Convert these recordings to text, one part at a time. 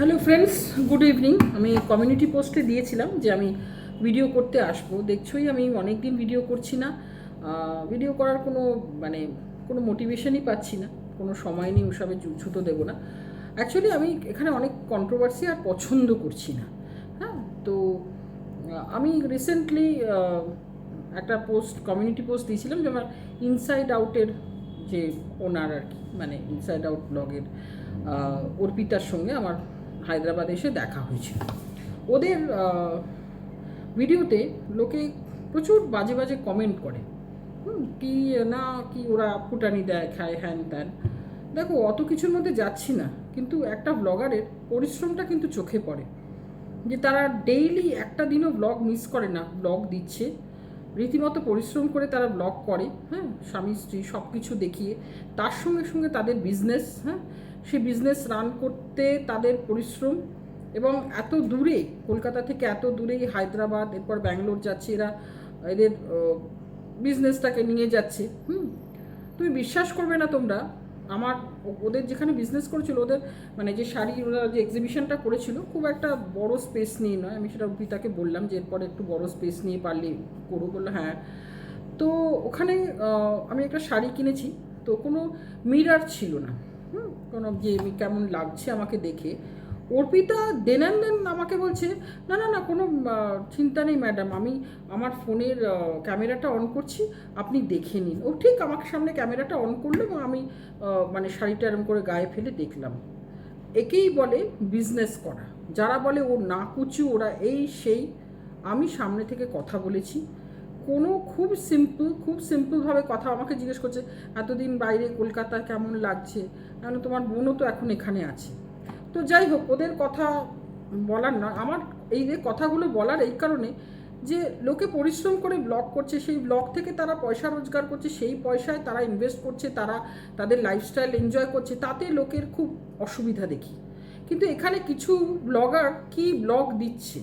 Hello friends good evening আমি community পোস্টে দিয়েছিলাম যে আমি ভিডিও করতে আসব। দেখছোই আমি অনেক দিন ভিডিও করছি না। ভিডিও করার কোনো মানে কোনো মোটিভেশনই পাচ্ছি না। কোনো সময় নেই ওসবে ছুতো দেবো না। অ্যাকচুয়ালি আমি এখানে অনেক কন্ট্রোভার্সি আর পছন্দ করছি না। হ্যাঁ তো আমি রিসেন্টলি একটা পোস্ট কমিউনিটি পোস্ট দিয়েছিলাম যে আমার ইনসাইড আউটের যে ওনার আর কি মানে ইনসাইড আউট ব্লগের অর্পিতার সঙ্গে আমার হায়দ্রাবাদে এসে দেখা হয়েছিল। ওদের ভিডিওতে লোকে প্রচুর বাজে বাজে কমেন্ট করে। কি না, কি ওরা ফুটানি দেয়, খায়, হ্যান ত্যান। দেখো, অত কিছুর মধ্যে যাচ্ছি না, কিন্তু একটা ব্লগারের পরিশ্রমটা কিন্তু চোখে পড়ে। যে তারা ডেইলি একটা দিনও ব্লগ মিস করে না ব্লগ দিচ্ছে। রীতিমতো পরিশ্রম করে তারা ব্লগ করে হ্যাঁ স্বামী, স্ত্রী সব কিছু দেখিয়ে, তার সঙ্গে সঙ্গে তাদের বিজনেস হ্যাঁ সেই বিজনেস রান করতে তাদের পরিশ্রম এবং এত দূরে, কলকাতা থেকে এত দূরেই হায়দ্রাবাদ, এরপর ব্যাঙ্গালোর যাচ্ছে এরা, এদের বিজনেসটাকে নিয়ে যাচ্ছে, হুম? তুমি বিশ্বাস করবে না তোমরা, আমার, ওদের যেখানে বিজনেস করেছিল, ওদের মানে যে শাড়ি, ওরা যে এক্সিবিশনটা করেছিল, খুব একটা বড় স্পেস নিয়ে নয়, আমি সেটা অর্পিতাকে বললাম যে এরপরে একটু বড় স্পেস নিয়ে পারলে করো, বলল হ্যাঁ। তো ওখানে আমি একটা শাড়ি কিনেছি, তো কোনো মিরার ছিল না। কোনো যে কেমন লাগছে আমাকে দেখে। অর্পিতা দেন আমাকে বলছে, না না না, কোনো চিন্তা নেই ম্যাডাম, আমি আমার ফোনের ক্যামেরাটা অন করছি, আপনি দেখে নিন। ও ঠিক আমার সামনে ক্যামেরাটা অন করল এবং আমি মানে শাড়িটা এরম করে গায়ে ফেলে দেখলাম। একেই বলে বিজনেস করা। যারা বলে ও না কুচু ওরা এই সেই, আমি সামনে থেকে কথা বলেছি। কোনো খুব সিম্পল খুব সিম্পলভাবে কথা আমাকে জিজ্ঞেস করছে, এতদিন বাইরে কলকাতা কেমন লাগছে? কেন তোমার বোনও তো এখন এখানে আছে। তো যাই হোক, ওদের কথা বলার না, আমার এই যে কথাগুলো বলার এই কারণে যে লোকে পরিশ্রম করে ব্লগ করছে, সেই ব্লগ থেকে তারা পয়সা রোজগার করছে, সেই পয়সায় তারা ইনভেস্ট করছে, তারা তাদের লাইফস্টাইল এনজয় করছে, তাতে লোকের খুব অসুবিধা দেখি। কিন্তু এখানে কিছু ব্লগার কি ব্লগ দিচ্ছে?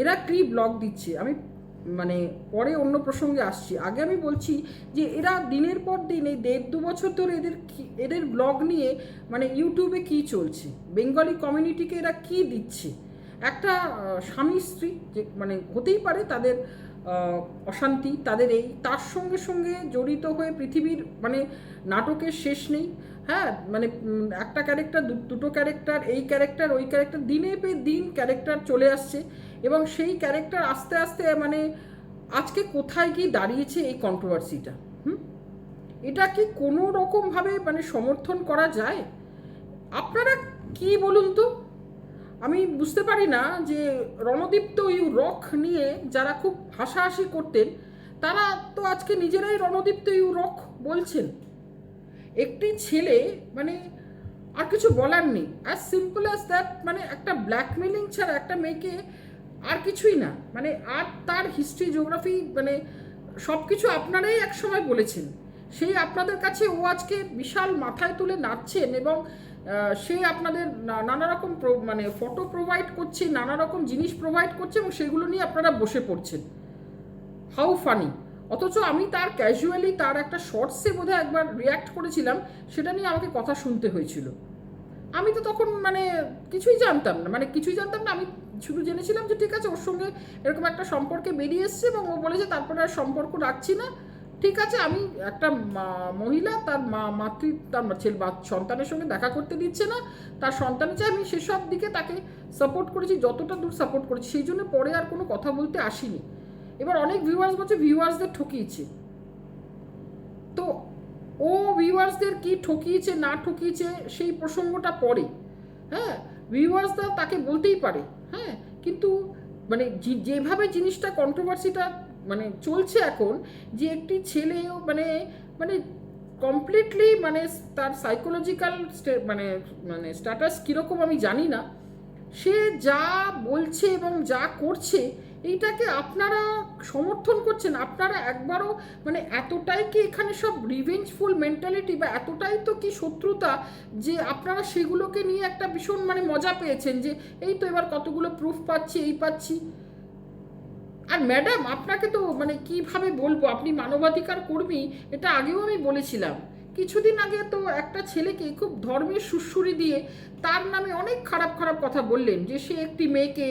এরা কি ব্লগ দিচ্ছে? আমি মানে পরে অন্য প্রসঙ্গে আসছি। আগে আমি বলছি যে এরা দিনের পর দিন এই দেড় দু বছর ধরে এদের এদের ব্লগ নিয়ে মানে ইউটিউবে কি চলছে? বেঙ্গলি কমিউনিটিকে এরা কি দিচ্ছে? একটা স্বামী স্ত্রী যে মানে হতেই পারে তাদের অশান্তি, তাদের এই, তার সঙ্গে সঙ্গে জড়িত হয়ে পৃথিবীর মানে নাটকের শেষ নেই। হ্যাঁ মানে একটা ক্যারেক্টার দুটো ক্যারেক্টার এই ক্যারেক্টার ওই ক্যারেক্টার দিনে পে দিন ক্যারেক্টার চলে আসছে। এবং সেই ক্যারেক্টার আস্তে আস্তে মানে আজকে কোথায় গিয়ে দাঁড়িয়েছে এই কন্ট্রোভার্সিটা হুম? এটা কি কোনো রকমভাবে মানে সমর্থন করা যায়? আপনারা কি বলুন তো? আমি বুঝতে পারি না যে রণদীপ্ত ইউ রক নিয়ে যারা খুব হাসাহাসি করতেন, তারা তো আজকে নিজেরাই রণদীপ্ত ইউ রক বলছেন। একটি ছেলে মানে আর কিছু বলার নেই। অ্যাজ সিম্পল অ্যাজ দ্যাট মানে একটা ব্ল্যাকমেলিং ছাড়া একটা মেয়েকে আর কিছুই না। মানে আর তার হিস্ট্রি জিওগ্রাফি মানে সব কিছু আপনারাই একসময় বলেছেন। সেই আপনাদের কাছে ও আজকে বিশাল মাথায় তুলে নাচছেন এবং সে আপনাদের নানা রকম মানে ফটো প্রোভাইড করছে নানা রকম জিনিস প্রোভাইড করছে এবং সেগুলো নিয়ে আপনারা বসে পড়ছেন। হাউ ফানি অথচ আমি তার ক্যাজুয়ালি তার একটা শর্টসে বোধহয় একবার রিয়াক্ট করেছিলাম, সেটা নিয়ে আমাকে কথা শুনতে হয়েছিল। আমি তো তখন মানে কিছুই জানতাম না। মানে কিছুই জানতাম না, আমি শুধু জেনেছিলাম যে ঠিক আছে, ওর সঙ্গে এরকম একটা সম্পর্কে বেরিয়ে এসছে এবং ও বলেছে তারপরে আর সম্পর্ক রাখছি না। ঠিক আছে, আমি একটা মহিলা, তার মা, মাতৃ, তার ছেলে বা সন্তানের সঙ্গে দেখা করতে দিচ্ছে না। তার সন্তানের চাই আমি সেসব দিকে তাকে সাপোর্ট করেছি, যতটা দূর সাপোর্ট করেছি, সেই জন্য পরে আর কোনো কথা বলতে আসিনি। এবার অনেক ভিউয়ার্স বলছে ভিউয়ার্সদের ঠকিয়েছে। তো ও ভিউয়ার্সদের কি ঠকিয়েছে, না ঠকিয়েছে, সেই প্রসঙ্গটা পরে। হ্যাঁ ভিউয়ার্সরা তাকে বলতেই পারে। হ্যাঁ কিন্তু মানে যেভাবে জিনিসটা কন্ট্রোভার্সিটা মানে চলছে এখন, যে একটি ছেলেও মানে মানে কমপ্লিটলি মানে তার সাইকোলজিক্যাল মানে মানে স্ট্যাটাস কীরকম আমি জানি না। সে যা বলছে এবং যা করছে এইটাকে আপনারা সমর্থন করছেন? আপনারা একবারও মানে এতটাই কি এখানে সব রিভেঞ্জফুল মেন্টালিটি বা এতটাই তো কি শত্রুতা যে আপনারা সেগুলোকে নিয়ে একটা ভীষণ মানে মজা পেয়েছেন যে এই তো এবার কতগুলো প্রুফ পাচ্ছি, এই পাচ্ছি। আর ম্যাডাম আপনাকে তো মানে কীভাবে বলব? আপনি মানবাধিকার কর্মী, এটা আগেও আমি বলেছিলাম। কিছুদিন আগে তো একটা ছেলেকে খুব ধর্মের সুশ্রুরি দিয়ে তার নামে অনেক খারাপ খারাপ কথা বললেন যে সে একটি মেয়েকে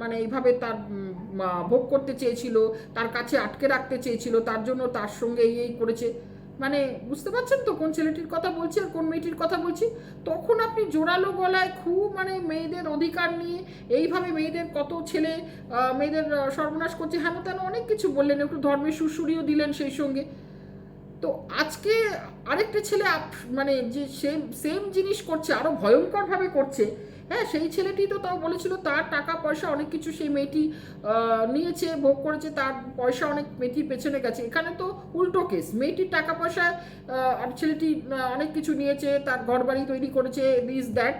মানে এইভাবে তার ভোগ করতে চেয়েছিল, তার কাছে আটকে রাখতে চেয়েছিল, তার জন্য তার সঙ্গে এই এই করেছে। মানে বুঝতে পারছেন তো কোন ছেলেটির কথা বলছি আর কোন মেয়েটির কথা বলছি? তখন আপনি জোরালো গলায় খুব মানে মেয়েদের অধিকার নিয়ে এইভাবে মেয়েদের কত ছেলে মেয়েদের সর্বনাশ করছে, হেন তেন অনেক কিছু বললেন, একটু ধর্মের সুশুরিও দিলেন সেই সঙ্গে। তো আজকে আরেকটা ছেলে মানে যে সেম সেম জিনিস করছে আরও ভয়ঙ্করভাবে করছে হ্যাঁ সেই ছেলেটি তো তাও বলেছিল তার টাকা, পয়সা অনেক কিছু সেই মেয়েটি নিয়েছে, ভোগ করেছে, তার পয়সা অনেক মেয়েটির পেছনে গেছে। এখানে তো উল্টো কেস, মেয়েটির টাকা, পয়সা আর ছেলেটি অনেক কিছু নিয়েছে, তার ঘর বাড়ি তৈরি করেছে দিস দ্যাট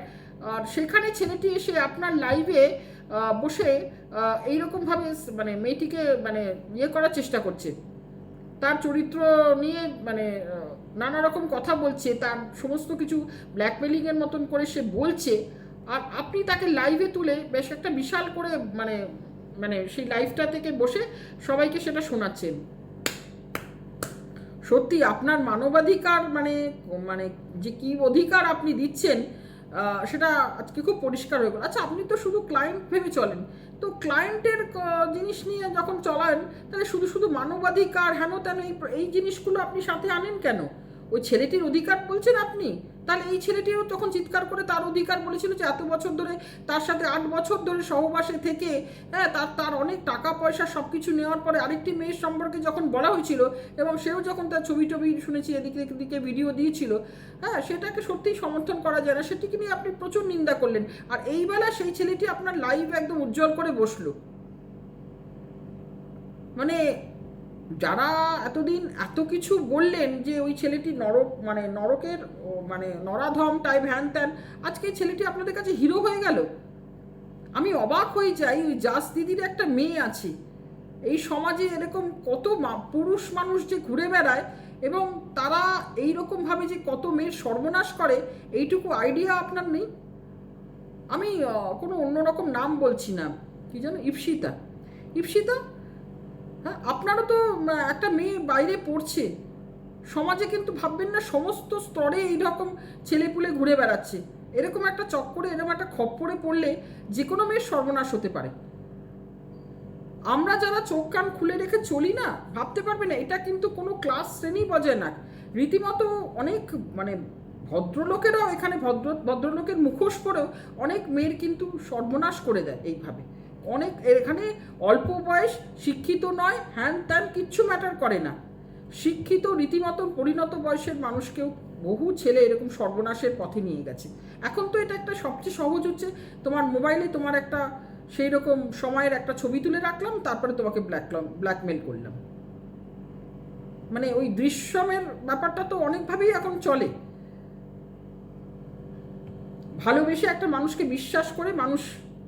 আর সেখানে ছেলেটি এসে আপনার লাইভে বসে এইরকমভাবে মানে মেয়েটিকে মানে ইয়ে করার চেষ্টা করছে। তার চরিত্র নিয়ে মানে নানা রকম কথা বলছে, তার সমস্ত কিছু ব্ল্যাকমেলিংয়ের মতন করে সে বলছে। আর আপনি তাকে লাইভে তুলে বেশ একটা বিশাল করে মানে মানে সেই লাইভটা থেকে বসে সবাইকে সেটা শোনাচ্ছেন। সত্যি আপনার মানবাধিকার মানে মানে যে কি অধিকার আপনি দিচ্ছেন সেটা আজকে খুব পরিষ্কার হয়ে গেল। আচ্ছা আপনি তো শুধু ক্লায়েন্ট ভেবে চলেন। তো ক্লায়েন্টের জিনিস নিয়ে যখন চলান, তাহলে শুধু শুধু মানবাধিকার, হেন তেন এই এই জিনিসগুলো আপনি সাথে আনেন কেন? ওই ছেলেটির অধিকার বলছেন আপনি? তাহলে এই ছেলেটিও তখন চিৎকার করে তার অধিকার বলেছিল যে এত বছর ধরে তার সাথে আট বছর ধরে সহবাসে থেকে হ্যাঁ তার তার অনেক টাকা পয়সা সব কিছু নেওয়ার পরে আরেকটি মেয়ের সম্পর্কে যখন বলা হয়েছিল এবং সেও যখন তার ছবি টবি শুনেছি, এদিকে এদিকে ভিডিও দিয়েছিল হ্যাঁ সেটাকে সত্যিই সমর্থন করা যায় না। সেটিকে নিয়ে আপনি প্রচুর নিন্দা করলেন। আর এই বেলা সেই ছেলেটি আপনার লাইভ একদম উজ্জ্বল করে বসল। মানে যারা এতদিন এত কিছু বললেন যে ওই ছেলেটি নরক মানে নরকের মানে নরাধম টাইপ হ্যান ত্যান, আজকে ছেলেটি আপনাদের কাছে হিরো হয়ে গেল। আমি অবাক হয়ে যাই, ওই জাস দিদির একটা মেয়ে আছে। এই সমাজে এরকম কত পুরুষ মানুষ যে ঘুরে বেড়ায় এবং তারা এই রকমভাবে যে কত মেয়ের সর্বনাশ করে, এইটুকু আইডিয়া আপনার নেই? আমি কোনো অন্যরকম নাম বলছি না। কি জানো ইপসিতা। ইপসিতা হ্যাঁ আপনারও তো একটা মেয়ে বাইরে পড়ছে। সমাজে কিন্তু ভাববেন না, সমস্ত স্তরে এইরকম ছেলেপুলে ঘুরে বেড়াচ্ছে। এরকম একটা চক্করে, এরকম একটা খপ্পরে পড়লে যে কোনো মেয়ের সর্বনাশ হতে পারে। আমরা যারা চোখ কান খুলে রেখে চলি না, ভাবতে পারবে না, এটা কিন্তু কোনো ক্লাস শ্রেণি বজায় না। রীতিমতো অনেক মানে ভদ্রলোকেরাও এখানে ভদ্র, ভদ্রলোকের মুখোশ পরেও অনেক মেয়ের কিন্তু সর্বনাশ করে দেয় এইভাবে। অনেক, এখানে অল্প বয়স, শিক্ষিত নয়, হ্যান ত্যান কিচ্ছু ম্যাটার করে না। শিক্ষিত রীতিমতো পরিণত বয়সের মানুষকেও বহু ছেলে এরকম সর্বনাশের পথে নিয়ে গেছে। এখন তো এটা একটা সবচেয়ে সহজ হচ্ছে, তোমার মোবাইলে তোমার একটা সেই রকম সময়ের একটা ছবি তুলে রাখলাম, তারপরে তোমাকে ব্ল্যাকলাম ব্ল্যাকমেল করলাম। মানে ওই দৃশ্যমের ব্যাপারটা তো অনেকভাবেই এখন চলে। ভালোবেসে একটা মানুষকে বিশ্বাস করে মানুষ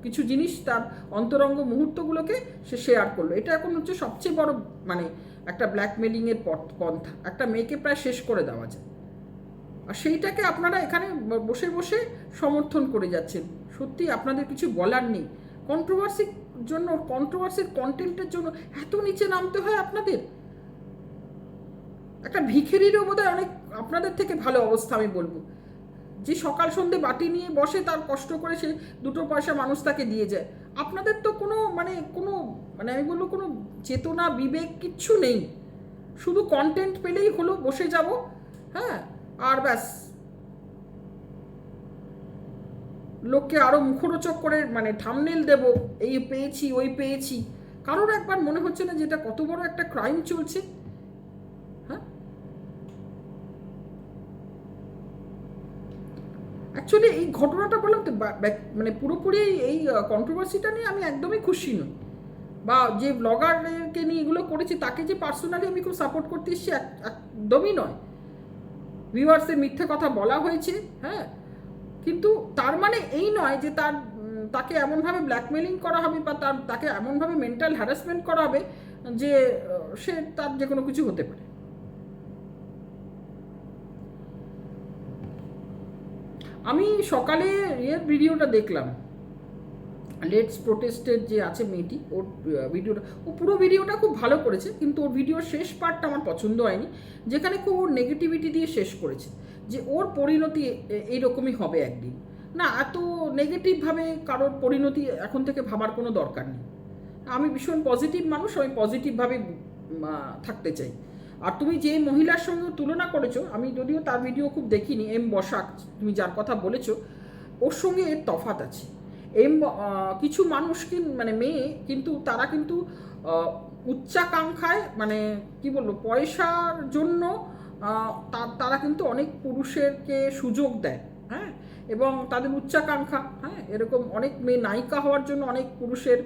কিছু জিনিস তার অন্তরঙ্গ মুহূর্তগুলোকে সে শেয়ার করল। এটা এখন হচ্ছে সবচেয়ে বড় মানে একটা ব্ল্যাকমেলিংয়ের পন্থা। একটা মেয়েকে প্রায় শেষ করে দেওয়া যায়। আর সেইটাকে আপনারা এখানে বসে বসে সমর্থন করে যাচ্ছেন। সত্যি আপনাদের কিছু বলার নেই। কন্ট্রোভার্সির জন্য কন্ট্রোভার্সির কন্টেন্টের জন্য এত নিচে নামতে হয় আপনাদের? একটা ভিখেরিরও বোধহয় অনেক আপনাদের থেকে ভালো অবস্থা আমি বলব। যে সকাল সন্ধে বাটি নিয়ে বসে তার কষ্ট করে সে দুটো পয়সা মানুষ তাকে দিয়ে যায়। আপনাদের তো কোনো মানে কোনো মানে আমি বলব কোনো চেতনা, বিবেক কিচ্ছু নেই। শুধু কন্টেন্ট পেলেই হলো, বসে যাব হ্যাঁ আর ব্যাস। লোককে আরও মুখরোচক করে মানে থামনেল দেব, এই পেয়েছি, ওই পেয়েছি। কারোর একবার মনে হচ্ছে না যেটা কত বড় একটা ক্রাইম চলছে হ্যাঁ অ্যাকচুয়ালি এই ঘটনাটা বললাম তো মানে পুরোপুরি এই কন্ট্রোভার্সিটা নিয়ে আমি একদমই খুশি নই। বা যে ব্লগারকে নিয়ে এগুলো করেছি, তাকে যে পার্সোনালি আমি খুব সাপোর্ট করতে এসেছি, এক- একদমই নয়। ভিউয়ার্সের মিথ্যে কথা বলা হয়েছে হ্যাঁ? কিন্তু তার মানে এই নয় যে তার তাকে এমনভাবে ব্ল্যাকমেলিং করা হবে বা তার, তাকে এমনভাবে মেন্টাল হ্যারাসমেন্ট করা হবে যে সে তার যে কোনো কিছু হতে পারে। আমি সকালে ইয়ের ভিডিওটা দেখলাম। লেটস প্রোটেস্টের যে আছে মেয়েটি, ওর ভিডিওটা, ও পুরো ভিডিওটা খুব ভালো করেছে, কিন্তু ওর ভিডিওর শেষ পার্টটা আমার পছন্দ হয়নি, যেখানে খুব ওর নেগেটিভিটি দিয়ে শেষ করেছে, যে ওর পরিণতি এইরকমই হবে একদিন। না, এত নেগেটিভভাবে কারোর পরিণতি এখন থেকে ভাবার কোনো দরকার নেই। আমি ভীষণ পজিটিভ মানুষ, আমি পজিটিভভাবে থাকতে চাই। আর তুমি যে মহিলার সঙ্গে তুলনা করেছ, আমি যদিও তার ভিডিও খুব দেখিনি, এম বসাক, তুমি যার কথা বলেছ, ওর সঙ্গে এর তফাত আছে। এম কিছু মানুষ মানে মেয়ে, কিন্তু তারা কিন্তু উচ্চাকাঙ্ক্ষায় মানে কি বলব, পয়সার জন্য তারা কিন্তু অনেক পুরুষেরকে সুযোগ দেয় হ্যাঁ? এবং তাদের উচ্চাকাঙ্ক্ষা হ্যাঁ এরকম অনেক মেয়ে নায়িকা হওয়ার জন্য অনেক পুরুষের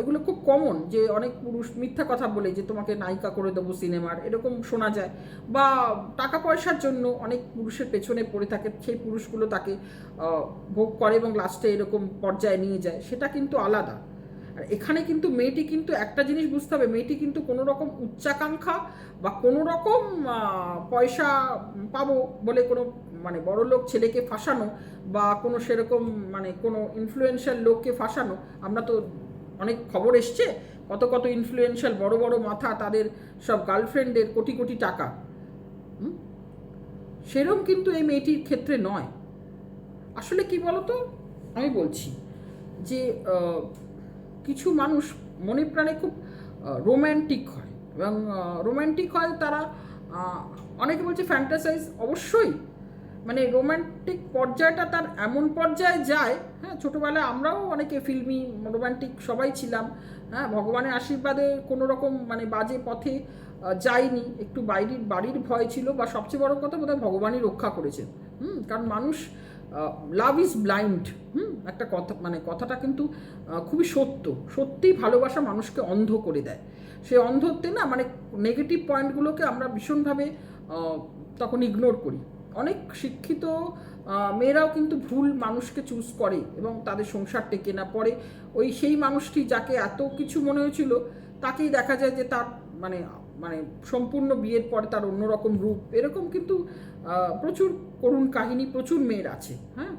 এগুলো খুব কমন যে অনেক পুরুষ মিথ্যা কথা বলে যে তোমাকে নায়িকা করে দেবো সিনেমার, এরকম শোনা যায়। বা টাকা পয়সার জন্য অনেক পুরুষের পেছনে পড়ে থাকে, সেই পুরুষগুলো তাকে ভোগ করে এবং লাস্টে এরকম পর্যায়ে নিয়ে যায়। সেটা কিন্তু আলাদা। আর এখানে কিন্তু মেয়েটি কিন্তু একটা জিনিস বুঝতে হবে, মেয়েটি কিন্তু কোনো রকম উচ্চাকাঙ্ক্ষা বা কোনো রকম পয়সা পাবো বলে কোনো মানে বড় লোক ছেলেকে ফাঁসানো বা কোনো সেরকম মানে কোনো ইনফ্লুয়েন্সিয়াল লোককে ফাঁসানো, আমরা তো অনেক খবর এসছে, কত কত ইনফ্লুয়েন্সিয়াল বড় বড় মাথা তাদের সব গার্লফ্রেন্ডের কোটি কোটি টাকা? সেরম কিন্তু এই মেয়েটির ক্ষেত্রে নয়। আসলে কি বলতো? আমি বলছি যে কিছু মানুষ মনে প্রাণে খুব রোম্যান্টিক হয় এবং রোম্যান্টিক হয় তারা অনেকে বলছে ফ্যান্টাসাইজ অবশ্যই মানে রোম্যান্টিক পর্যায়টা তার এমন পর্যায়ে যায় হ্যাঁ ছোটোবেলায় আমরাও অনেকে ফিল্মি রোম্যান্টিক সবাই ছিলাম হ্যাঁ ভগবানের আশীর্বাদে কোনো রকম মানে বাজে পথে যাইনি, একটু বাইরের বাড়ির ভয় ছিল বা সবচেয়ে বড় কথা বোধহয় ভগবানই রক্ষা করেছে, হুম, কারণ মানুষ লাভ ইজ ব্লাইন্ড হুম, একটা কথা মানে কথাটা কিন্তু খুবই সত্য, সত্যিই ভালোবাসা মানুষকে অন্ধ করে দেয়, সে অন্ধত্বে না মানে নেগেটিভ পয়েন্টগুলোকে আমরা ভীষণভাবে তখন ইগনোর করি। অনেক শিক্ষিত মেয়েরাও কিন্তু ভুল মানুষকে চুজ করে এবং তাদের সংসার টেকে না পড়ে। ওই সেই মানুষটি যাকে এত কিছু মনে হয়েছিল, তাকেই দেখা যায় যে তার মানে মানে সম্পূর্ণ বিয়ের পরে তার অন্যরকম রূপ। এরকম কিন্তু প্রচুর করুণ কাহিনী, প্রচুর মেয়ের আছে হ্যাঁ?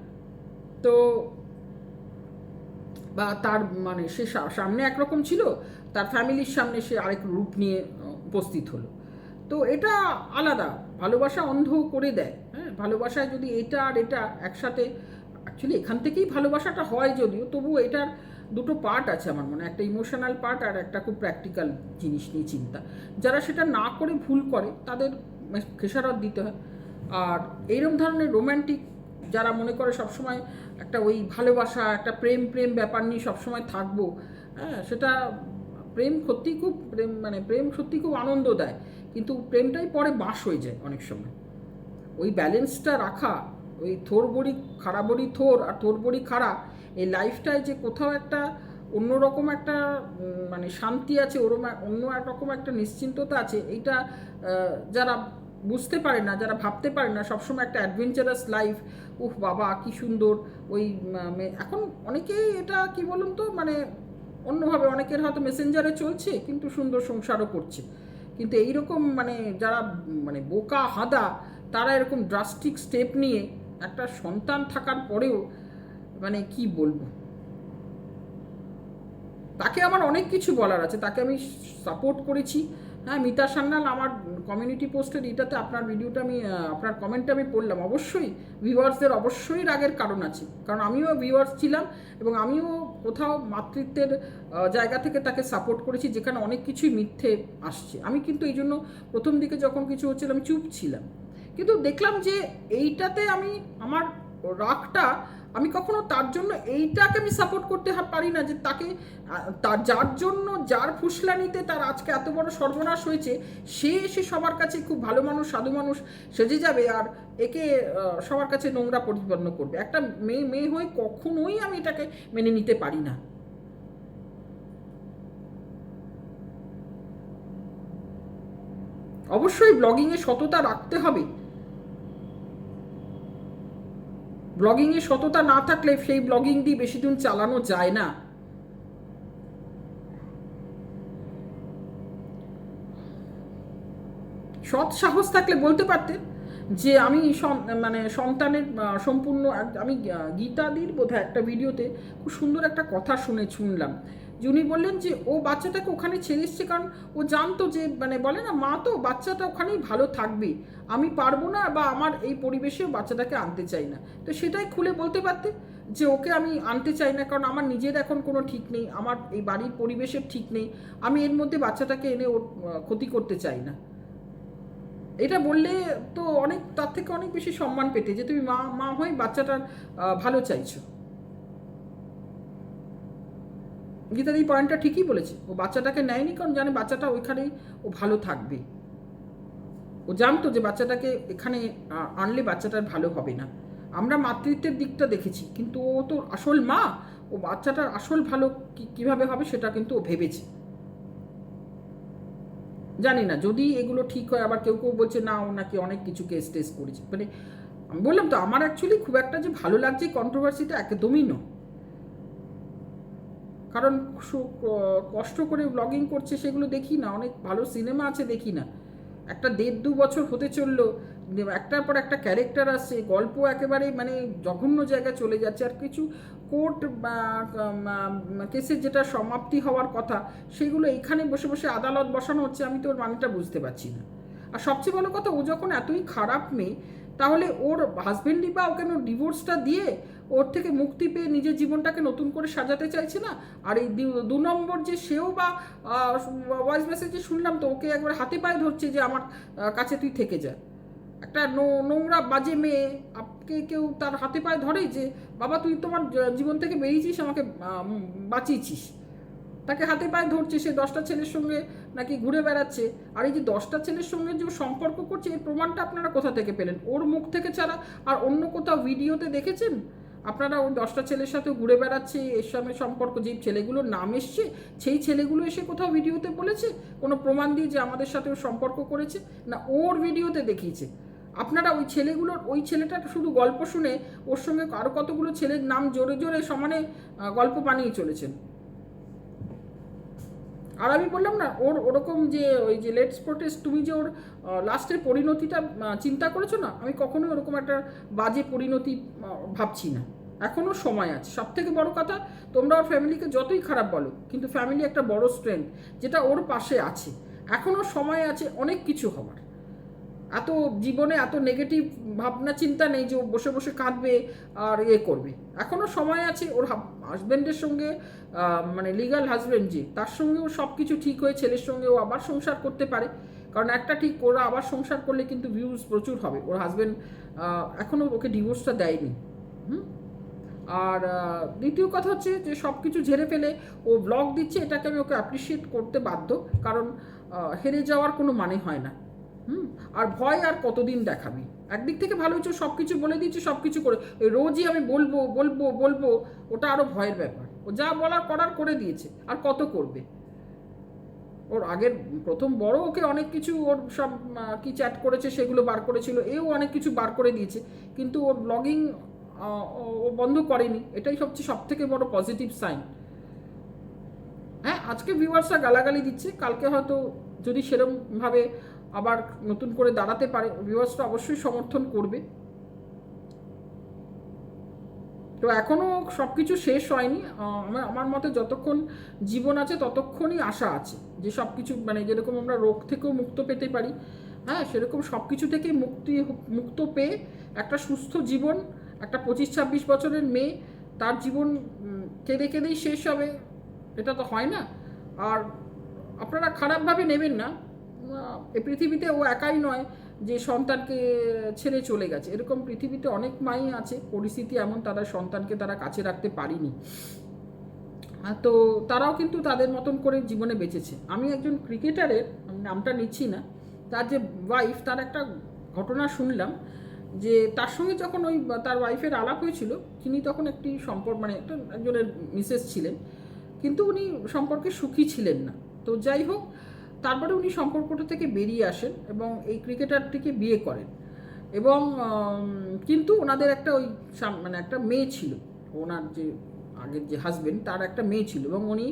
তো বা তার মানে সে সামনে একরকম ছিল, তার ফ্যামিলির সামনে সে আরেক রূপ নিয়ে উপস্থিত হলো। তো এটা আলাদা। ভালোবাসা অন্ধ করে দেয় হ্যাঁ? ভালোবাসায় যদি এটা আর এটা একসাথে অ্যাকচুয়ালি এখান থেকেই ভালোবাসাটা হয় যদিও তবু এটার দুটো পার্ট আছে আমার মনে একটা ইমোশনাল পার্ট আর একটা খুব প্র্যাকটিক্যাল জিনিস নিয়ে চিন্তা। যারা সেটা না করে ভুল করে, তাদের খেসারত দিতে হয়। আর এইরকম ধরনের রোম্যান্টিক যারা মনে করে সবসময় একটা ওই ভালোবাসা, একটা প্রেম প্রেম ব্যাপার নিয়ে সবসময় থাকব হ্যাঁ? সেটা প্রেম সত্যি খুব, প্রেম মানে প্রেম সত্যি খুব আনন্দ দেয়। প্রেমটাই পরে বাস হয়ে যায় অনেক সময়। ওই ব্যালেন্সটা রাখা, ওই থোর বড়ি খাড়া বড়ি থোর আর থোর বড়ি খাড়া, এই লাইফটায় যে কোথাও একটা অন্যরকম একটা মানে শান্তি আছে, ওরম অন্য এক রকম একটা নিশ্চিন্ততা আছে, এইটা যারা বুঝতে পারে না, যারা ভাবতে পারে না, সবসময় একটা অ্যাডভেঞ্চারাস লাইফ উহ, বাবা, কি সুন্দর, ওই এখন অনেকেই এটা কি বলুন তো মানে অন্যভাবে, অনেকের হয়তো মেসেঞ্জারে চলছে, কিন্তু সুন্দর সংসারও করছে। কিন্তু এইরকম মানে যারা মানে বোকা হাদা, তারা এরকম ড্রাস্টিক স্টেপ নিয়ে একটা সন্তান থাকার পরেও মানে কি বলব? তাকে আমার অনেক কিছু বলার আছে, তাকে আমি সাপোর্ট করেছি। হ্যাঁ মিতা সান্যাল আমার কমিউনিটি পোস্টের এটাতে আপনার ভিডিওটা আমি আপনার কমেন্টটা আমি পড়লাম। অবশ্যই ভিউয়ার্সদের অবশ্যই রাগের কারণ আছে। কারণ আমিও ভিউয়ার্স ছিলাম এবং আমিও কোথাও মাতৃত্বের জায়গা থেকে তাকে সাপোর্ট করেছি যেখানে অনেক কিছুই মিথ্যে আসছে। আমি কিন্তু এই জন্য প্রথম দিকে যখন কিছু হচ্ছিল আমি চুপ ছিলাম। কিন্তু দেখলাম যে এইটাতে আমি, আমার রাগটা আমি কখনো তার জন্য এইটাকে আমি সাপোর্ট করতে পারি না যে তাকে তার যার জন্য যার ফুসলানিতে তার আজকে এত বড় সর্বনাশ হয়েছে, সে এসে সবার কাছে খুব ভালো মানুষ, সাধু মানুষ সেজে যাবে আর একে সবার কাছে নোংরা পরিপন্ন করবে। একটা মেয়ে মেয়ে হয়ে কখনোই আমি এটাকে মেনে নিতে পারি না। অবশ্যই ব্লগিংয়ে সততা রাখতে হবে। ব্লগিংয়ে সততা না থাকলে সেই ব্লগিং দিয়ে বেশি দিন চালানো যায় না। সৎ সাহস থাকলে বলতে পারতেন যে আমি মানে সন্তানের সম্পূর্ণ আমি গীতাদির বোধহয় একটা ভিডিওতে খুব সুন্দর একটা কথা শুনে শুনলাম। উনি বললেন যে ও বাচ্চাটাকে ওখানে ছেড়ে এসছে, কারণ ও জানতো যে মানে বলে না, মা তো বাচ্চাটা ওখানেই ভালো থাকবে। আমি পারব না বা আমার এই পরিবেশে বাচ্চাটাকে আনতে চাই না। তো সেটাই খুলে বলতে পারতে যে ওকে আমি আনতে চাই না, কারণ আমার নিজের এখন কোনো ঠিক নেই, আমার এই বাড়ির পরিবেশের ঠিক নেই, আমি এর মধ্যে বাচ্চাটাকে এনে ওর ক্ষতি করতে চাই না। এটা বললে তো অনেক, তার থেকে অনেক বেশি সম্মান পেতে যে তুমি মা মা হয়ে বাচ্চাটার ভালো চাইছো। গীতার এই পয়েন্টটা ঠিকই বলেছে। ও বাচ্চাটাকে নেয়নি কারণ জানে বাচ্চাটা ওইখানেই ও ভালো থাকবে। ও জানতো যে বাচ্চাটাকে এখানে আনলে বাচ্চাটার ভালো হবে না। আমরা মাতৃত্বের দিকটা দেখেছি, কিন্তু ও তো আসল মা। ও বাচ্চাটার আসল ভালো কীভাবে হবে সেটা কিন্তু ও ভেবেছে। জানি না, যদি এগুলো ঠিক হয়, আবার কেউ কেউ বলছে, না, ও নাকি অনেক কিছু কেস করেছে। মানে আমি বললাম তো, আমার অ্যাকচুয়ালি খুব একটা যে ভালো লাগছে কন্ট্রোভার্সিটা একদমই নয়। কারণ কষ্ট করে ব্লগিং করছে সেগুলো দেখি না, অনেক ভালো সিনেমা আছে দেখি না। একটা দেড় দু বছর হতে চলল, একটার পর একটা ক্যারেক্টার আসছে, গল্প একেবারে মানে জঘন্য জায়গায় চলে যাচ্ছে। আর কিছু কোর্ট কেসের যেটা সমাপ্তি হওয়ার কথা, সেগুলো এখানে বসে বসে আদালত বসানো হচ্ছে, আমি তো ওর মানেটা বুঝতে পারছি না। আর সবচেয়ে বড় কথা, ও যখন এতই খারাপ মেয়ে তাহলে ওর হাজবেন্ডই বা ওকে ডিভোর্সটা দিয়ে ওর থেকে মুক্তি পেয়ে নিজের জীবনটাকে নতুন করে সাজাতে চাইছে না? আর এই দু- নম্বর যে সেও বা ভয়েস মেসেজে শুনলাম তো ওকে একবার হাতে পায়ে ধরছে যে আমার কাছে তুই থেকে যা। একটা নোংরা বাজে মেয়ে, আপকে কেউ তার হাতে পায়ে ধরে যে, বাবা, তুই তোমার জীবন থেকে বেরিয়েছিস, আমাকে বাঁচিয়েছিস। তাকে হাতে পায়ে ধরছে সে দশটা ছেলের সঙ্গে নাকি ঘুরে বেড়াচ্ছে? আর এই যে দশটা ছেলের সঙ্গে যে সম্পর্ক করছে এই প্রমাণটা আপনারা কোথা থেকে পেলেন? ওর মুখ থেকে ছাড়া আর অন্য কোথাও ভিডিওতে দেখেছেন? আপনারা ওই দশটা ছেলের সাথে ঘুরে বেড়াচ্ছে, এর সঙ্গে সম্পর্ক যেই ছেলেগুলোর নাম এসছে, সেই ছেলেগুলো এসে কোথাও ভিডিওতে বলেছে? কোনো প্রমাণ দিয়ে যে আমাদের সাথে সম্পর্ক করেছে? না, ওর ভিডিওতে দেখিয়েছে। আপনারা ওই ছেলেগুলোর, ওই ছেলেটা শুধু গল্প শুনে ওর সঙ্গে আরও কতগুলো ছেলের নাম জোরে জোরে সমানে গল্প বানিয়ে চলেছেন। আর আমি বললাম না, ওর ওরকম যে ওই যে লেটস প্রোটেস্ট, তুমি যে ওর লাস্টের পরিণতিটা চিন্তা করেছ না? আমি কখনো ওরকম একটা বাজে পরিণতি ভাবছি না। এখনও সময় আছে। সব থেকে বড় কথা, তোমরা ওর ফ্যামিলিকে যতই খারাপ বলো, কিন্তু ফ্যামিলি একটা বড় স্ট্রেংথ যেটা ওর পাশে আছে। এখনও সময় আছে অনেক কিছু হওয়ার। এত জীবনে এত নেগেটিভ ভাবনা, চিন্তা নেই যে ও বসে বসে কাঁদবে আর এ করবে। এখনও সময় আছে, ওর হাজব্যান্ডের সঙ্গে মানে লিগাল হাজব্যান্ড যে, তার সঙ্গেও সব কিছু ঠিক হয়ে ছেলের সঙ্গে ও আবার সংসার করতে পারে। কারণ একটা ঠিক ওরা আবার সংসার করলে কিন্তু ভিউজ প্রচুর হবে। ওর হাজব্যান্ড এখনও ওকে ডিভোর্সটা দেয়নি। হুম? আর দ্বিতীয় কথা হচ্ছে যে সব কিছু ঝেড়ে ফেলে ও ব্লগ দিচ্ছে, এটাকে আমি ওকে অ্যাপ্রিসিয়েট করতে বাধ্য। কারণ হেরে যাওয়ার কোনো মানে হয় না। হুম, আর ভয় আর কতদিন দেখাবি? একদিক থেকে ভালো হচ্ছে সব কিছু বলে দিচ্ছি সব কিছু করে রোজই আমি বলব বলব বলব, ওটা আরও ভয়ের ব্যাপার। ও যা বলার করার করে দিয়েছে, আর কত করবে? ওর আগের প্রথম বড় ওকে অনেক কিছু ওর সব কি চ্যাট করেছে, সেগুলো বার করেছিল, এও অনেক কিছু বার করে দিয়েছে, কিন্তু ওর ব্লগিং ও বন্ধ করেনি, এটাই সবচেয়ে সব থেকে বড় পজিটিভ সাইন হ্যাঁ আজকে ভিউয়ার্সরা গালাগালি দিচ্ছে, কালকে হয়তো যদি সেরমভাবে আবার নতুন করে দাঁড়াতে পারে ভিউয়ার্সরা অবশ্যই সমর্থন করবে। তো এখনও সব কিছু শেষ হয়নি। আমার আমার মতে যতক্ষণ জীবন আছে ততক্ষণই আশা আছে যে সব কিছু মানে যেরকম আমরা রোগ থেকেও মুক্ত পেতে পারি হ্যাঁ সেরকম সব কিছু থেকে মুক্তি মুক্ত পেয়ে একটা সুস্থ জীবন, একটা পঁচিশ, ছাব্বিশ বছরের মেয়ে, তার জীবন কেঁদে কেঁদেই শেষ হবে, এটা তো হয় না। আর আপনারা খারাপভাবে নেবেন না। এই পৃথিবীতে ও একাই নয় যে সন্তানকে ছেড়ে চলে গেছে। এরকম পৃথিবীতে অনেক মাই আছে, পরিস্থিতি এমন তারা সন্তানকে তারা কাছে রাখতে পারিনি। তো তারাও কিন্তু তাদের মতন করে জীবনে বেঁচেছে। আমি একজন ক্রিকেটারের নামটা নিচ্ছি না, তার যে ওয়াইফ তার একটা ঘটনা শুনলাম যে তার সঙ্গে যখন ওই তার ওয়াইফের আলাপ হয়েছিল, তিনি তখন একটি সম্পর্ক মানে একটা একজনের মিসেস ছিলেন, কিন্তু উনি সম্পর্কে সুখী ছিলেন না। তো যাই হোক তারপরে উনি সম্পর্কটা থেকে বেরিয়ে আসেন এবং এই ক্রিকেটারটিকে বিয়ে করেন। এবং কিন্তু ওনাদের একটা ওই মানে একটা মেয়ে ছিল। ওনার যে আগের যে হাজবেন্ড তার একটা মেয়ে ছিল এবং উনি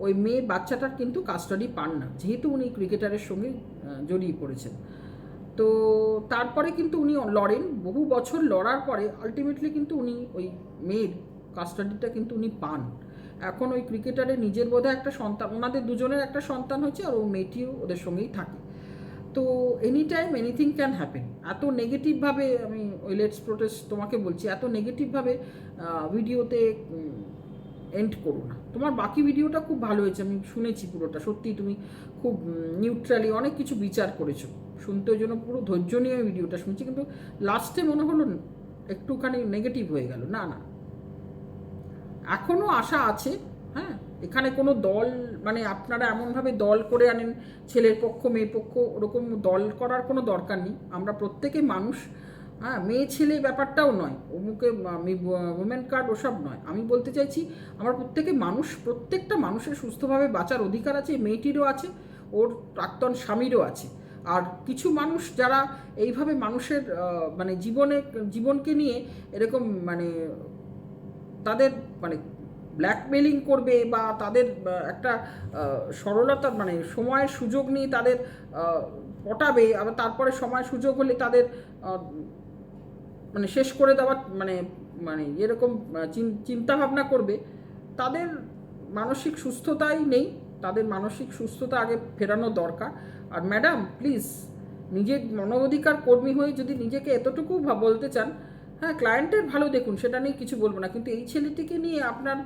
ওই মেয়ে বাচ্চাটার কিন্তু কাস্টাডি পান না। যেহেতু উনি ক্রিকেটারের সঙ্গে জড়িয়ে পড়েছেন। তো তারপরে কিন্তু উনি লড়েন। বহু বছর লড়ার পরে আলটিমেটলি কিন্তু উনি ওই মেয়ের কাস্টাডিটা কিন্তু উনি পান। এখন ওই ক্রিকেটারের নিজের বোধহয় একটা সন্তান, ওনাদের দুজনের একটা সন্তান হয়েছে আর ও মেয়েটিও ওদের সঙ্গেই থাকে। তো any time anything can happen এত নেগেটিভভাবে আমি ওই লেটস প্রোটেস্ট তোমাকে বলছি, এত নেগেটিভভাবে ভিডিওতে এন্ড করো না। তোমার বাকি ভিডিওটা খুব ভালো হয়েছে, আমি শুনেছি পুরোটা। সত্যিই তুমি খুব নিউট্রালি অনেক কিছু বিচার করেছ। শুনতে ওই জন্য পুরো ধৈর্য নিয়ে ভিডিওটা শুনছি, কিন্তু লাস্টে মনে হলো একটুখানি নেগেটিভ হয়ে গেল। না না এখনও আশা আছে হ্যাঁ? এখানে কোনো দল মানে আপনারা এমনভাবে দল করে আনেন, ছেলের পক্ষ মেয়ে পক্ষ, ওরকম দল করার কোনো দরকার নেই। আমরা প্রত্যেকে মানুষ হ্যাঁ? মেয়ে, ছেলে ব্যাপারটাও নয়। অমুকে, আমি ওমেন কার্ড ওসব নয়। আমি বলতে চাইছি, আমার প্রত্যেকে মানুষ, প্রত্যেকটা মানুষের সুস্থভাবে বাঁচার অধিকার আছে, মেয়েটিরও আছে, ওর প্রাক্তন স্বামীরও আছে। আর কিছু মানুষ যারা এইভাবে মানুষের মানে জীবনে, জীবনকে নিয়ে এরকম মানে তাদের মানে ব্ল্যাকমেলিং করবে বা তাদের একটা সরলতা মানে সময়ের সুযোগ নিয়ে তাদের পটাবে, আবার তারপরে সময় সুযোগ হলে তাদের মানে শেষ করে দেওয়ার মানে মানে এরকম চিন্তাভাবনা করবে। তাদের মানসিক সুস্থতাই নেই। তাদের মানসিক সুস্থতা আগে ফেরানো দরকার। আর ম্যাডাম, প্লিজ, নিজের মনোঅধিকার কর্মী হয়ে যদি নিজেকে এতটুকু বলতে চান হ্যাঁ ক্লায়েন্টের ভালো দেখুন, সেটা নিয়ে কিছু বলব না। কিন্তু এই ছেলেটিকে নিয়ে আপনার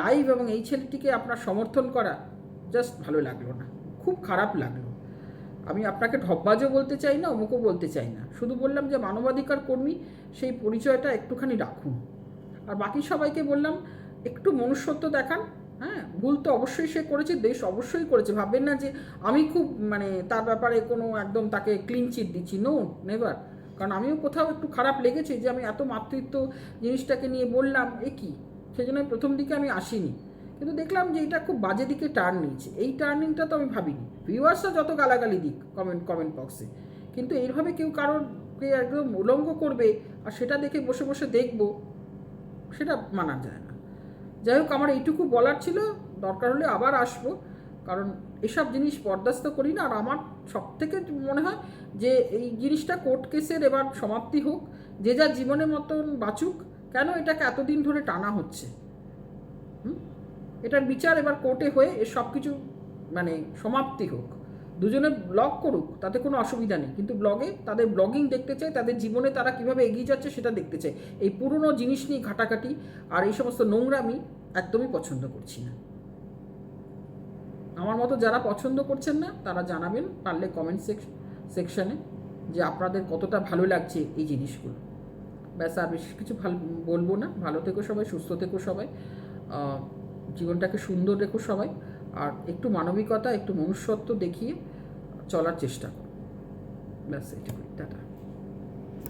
লাইভ এবং এই ছেলেটিকে আপনার সমর্থন করা জাস্ট ভালো লাগল না, খুব খারাপ লাগল। আমি আপনাকে ঢপবাজও বলতে চাই না, অমুকও বলতে চাই না। শুধু বললাম যে মানবাধিকার কর্মী, সেই পরিচয়টা একটুখানি রাখুন। আর বাকি সবাইকে বললাম, একটু মনুষ্যত্ব দেখান হ্যাঁ ভুল তো অবশ্যই সে করেছে, দেশ অবশ্যই করেছে। ভাববেন না যে আমি খুব মানে তার ব্যাপারে কোনো একদম তাকে ক্লিন চিট দিচ্ছি নো নেভার কারণ আমিও কোথাও একটু খারাপ লেগেছে যে আমি এত মাতৃত্ব জিনিসটাকে নিয়ে বললাম, এ কি? সেই জন্য প্রথম দিকে আমি আসিনি। কিন্তু দেখলাম যে এটা খুব বাজে দিকে টার্ন নিয়েছে। এই টার্নিংটা তো আমি ভাবিনি। ভিউয়ার্সরা যত গালাগালি দিক কমেন্ট কমেন্ট বক্সে কিন্তু এইভাবে কেউ কারোরকে একদম উলঙ্গ করবে আর সেটা দেখে বসে বসে দেখব, সেটা মানা যায় না। যাই হোক, আমার এইটুকু বলার ছিল। দরকার হলে আবার আসব। কারণ এসব জিনিস বরদাস্ত করি না। আর আমার সব থেকে মনে হয় যে এই জিনিসটা কোর্ট কেসের এবার সমাপ্তি হোক, যে যার জীবনের মতন বাঁচুক, কেন এটাকে এতদিন ধরে টানা হচ্ছে? এটার বিচার এবার কোর্টে হয়ে এর সব কিছু মানে সমাপ্তি হোক। দুজনে ব্লগ করুক, তাতে কোনো অসুবিধা নেই। কিন্তু ব্লগে তাদের ব্লগিং দেখতে চাই তাদের জীবনে তারা কীভাবে এগিয়ে যাচ্ছে সেটা দেখতে চাই এই পুরনো জিনিস নিয়ে ঘাটাঘাটি আর এই সমস্ত নোংরামি একদমই পছন্দ করছি না। আমার মতো যারা পছন্দ করছেন না, তারা জানাবেন পারলে কমেন্ট সেকশনে যে আপনাদের কতটা ভালো লাগছে এই জিনিসগুলো। ব্যাস, আর বেশি কিছু ভালো বলব না। ভালো থেকো সবাই, সুস্থ থেকো সবাই। জীবনটাকে সুন্দর রেখো সবাই। আর একটু মানবিকতা, একটু মনুষ্যত্ব দেখিয়ে চলার চেষ্টা করো। ব্যাস, এটুকুই। টাটা।